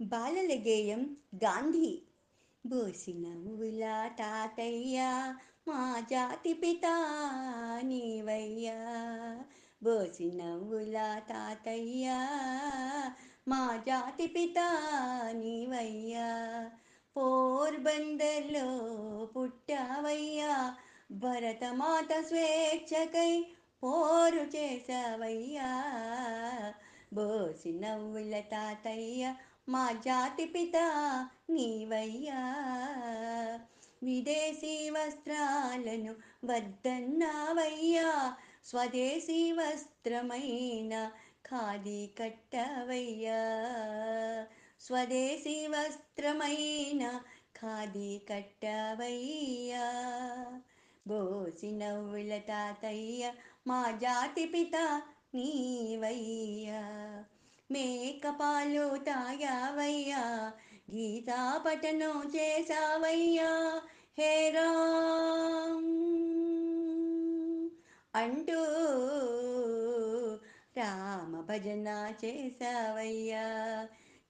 బాలల గేయం గాంధీ బోసినవ్వుల తాతయ్య మా జాతి పిత నీవయ్యా. బోసిన బోసినవ్వుల తాతయ్య మా జాతి పిత నీవయ్యా. పోర్బందర్లో పుట్టావయ్యా. భరతమాత స్వేచ్ఛకై పోరు చేసావయ్యా బోసి నవ్వుల తాతయ్య మా జాతి పిత నీవయ్యా. విదేశీ వస్త్రాలను వద్దన్నావయ్యా. స్వదేశీ వస్త్రమైన ఖాదీ కట్టవయ్యా. స్వదేశీ వస్త్రమైన ఖాదీ కట్టవయ్యా. బోసి నవ్వుల తాతయ్య మా జాతి పిత నీవయ్యా. మేకపాలు తాగావయ్యా గీతా పఠనం చేసావయ్యా రామ్. అంటూ రామ భజన చేసావయ్యా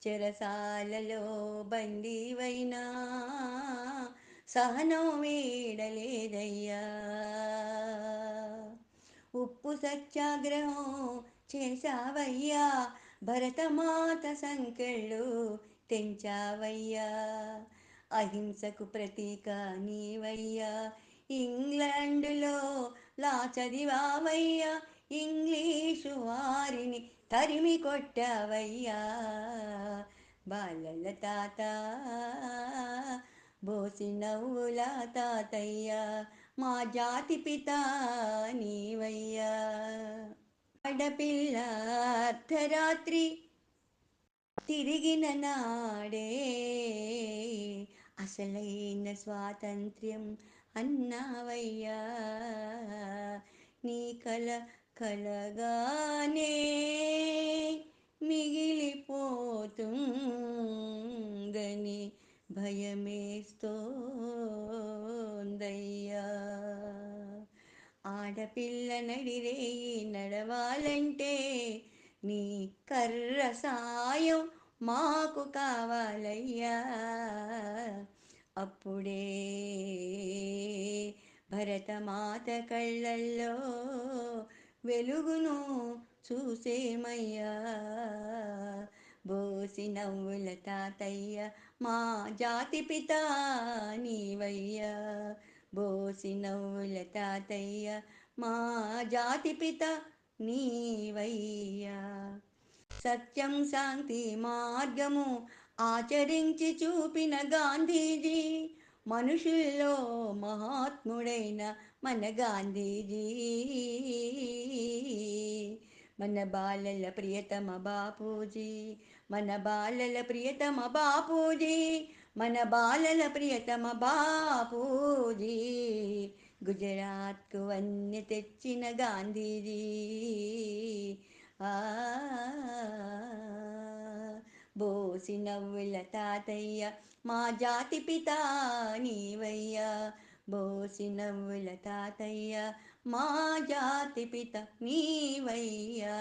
చెరసాలలో బందీవైనా సహనం వీడలేదయ్యా. ఉప్పు సత్యాగ్రహం చేశావయ్యా భరతమాత సంకెళ్ళు తెంచావయ్యా. అహింసకు ప్రతీక నీవయ్యా. ఇంగ్లాండ్లో లా చదివావయ్యా. ఇంగ్లీషు వారిని తరిమి కొట్టావయ్యా. బాలల తాత బోసి నవ్వుల తాతయ్యా. మా జాతి పిత నీవయ్యా. ఆడపిల్ల అర్ధరాత్రి తిరిగిన నాడే అసలైన స్వాతంత్ర్యం అన్నావయ్యా. నీ కల కలగానే మిగిలిపోతుందని భయమేస్తోందయ్యా. ఆడపిల్ల నడిరేయి నడవాలంటే నీ కర్ర సాయం మాకు కావాలయ్యా. అప్పుడే భరతమాత కళ్ళల్లో వెలుగును చూసేమయ్యా. బోసి నవ్వుల తాతయ్య మా జాతి పిత నీవయ్యా. బోసి నవ్వుల తాతయ్య మా జాతి పిత నీవయ్యా. సత్యం శాంతి మార్గము ఆచరించి చూపిన గాంధీజీ మనుషుల్లో మహాత్ముడైన మన గాంధీజీ. మన బాలల ప్రియతమ బాపూజీ మన బాలల ప్రియతమ బాపూజీ మన బాలల ప్రియతమ బాపూజీ గుజరాత్కు వన్నె తెచ్చిన గాంధీజీ. బోసి నవ్వుల తాతయ్య మా జాతి పిత నీవయ్యా. బోసి నవ్వుల తాతయ్య మా జాతి పిత నీవయ్యా.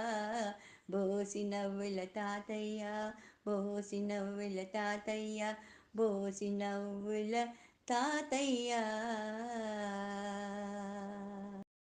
బోసి నవ్వుల తాతయ్య బోసి నవ్వుల తాతయ్య భోజనవుల తాతయ్యా.